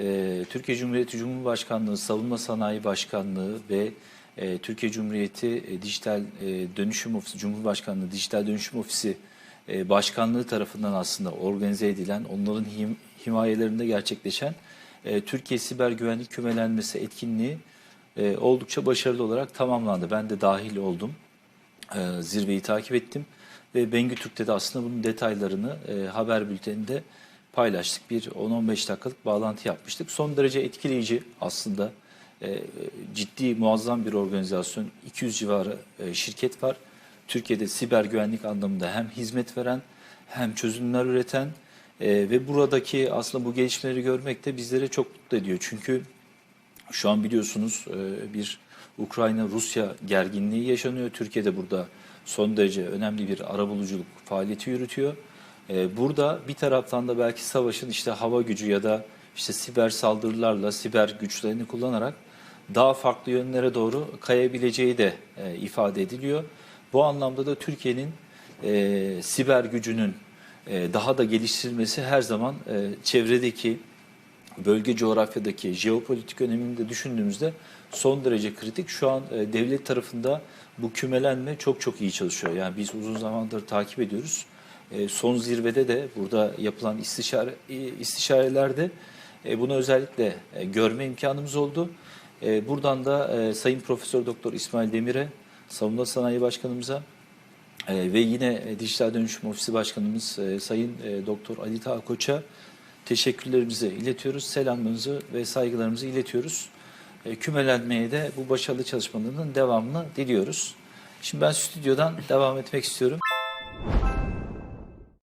Ee, Türkiye Cumhuriyeti Cumhurbaşkanlığı Savunma Sanayi Başkanlığı ve e, Türkiye Cumhuriyeti e, Dijital e, Dönüşüm Ofisi, Cumhurbaşkanlığı Dijital Dönüşüm Ofisi Başkanlığı tarafından aslında organize edilen, onların him, himayelerinde gerçekleşen Türkiye Siber Güvenlik Kümelenmesi etkinliği oldukça başarılı olarak tamamlandı. Ben de dahil oldum. Zirveyi takip ettim ve Bengü Türk'te de aslında bunun detaylarını e, haber bülteninde paylaştık. Bir 10-15 dakikalık bağlantı yapmıştık. Son derece etkileyici aslında e, ciddi muazzam bir organizasyon. 200 civarı e, şirket var. Türkiye'de siber güvenlik anlamında hem hizmet veren hem çözümler üreten e, ve buradaki aslında bu gelişmeleri görmek de bizlere çok mutlu ediyor. Çünkü şu an biliyorsunuz e, bir Ukrayna-Rusya gerginliği yaşanıyor. Türkiye de burada son derece önemli bir arabuluculuk faaliyeti yürütüyor. E, Burada bir taraftan da belki savaşın işte hava gücü ya da işte siber saldırılarla siber güçlerini kullanarak daha farklı yönlere doğru kayabileceği de e, ifade ediliyor. Bu anlamda da Türkiye'nin e, siber gücünün e, daha da geliştirilmesi her zaman e, çevredeki bölge coğrafyadaki jeopolitik önemini de düşündüğümüzde son derece kritik. Şu an e, devlet tarafında bu kümelenme çok çok iyi çalışıyor. Yani biz uzun zamandır takip ediyoruz. E, son zirvede de burada yapılan istişare, e, istişarelerde e, bunu özellikle e, görme imkanımız oldu. Buradan da Sayın Profesör Doktor İsmail Demir'e, Savunma Sanayi Başkanımıza ve yine Dijital Dönüşüm Ofisi Başkanımız Sayın Doktor Ali Koç'a teşekkürlerimizi iletiyoruz. Selamlarımızı ve saygılarımızı iletiyoruz. E, kümelenmeye de bu başarılı çalışmalarının devamını diliyoruz. Şimdi ben stüdyodan devam etmek istiyorum.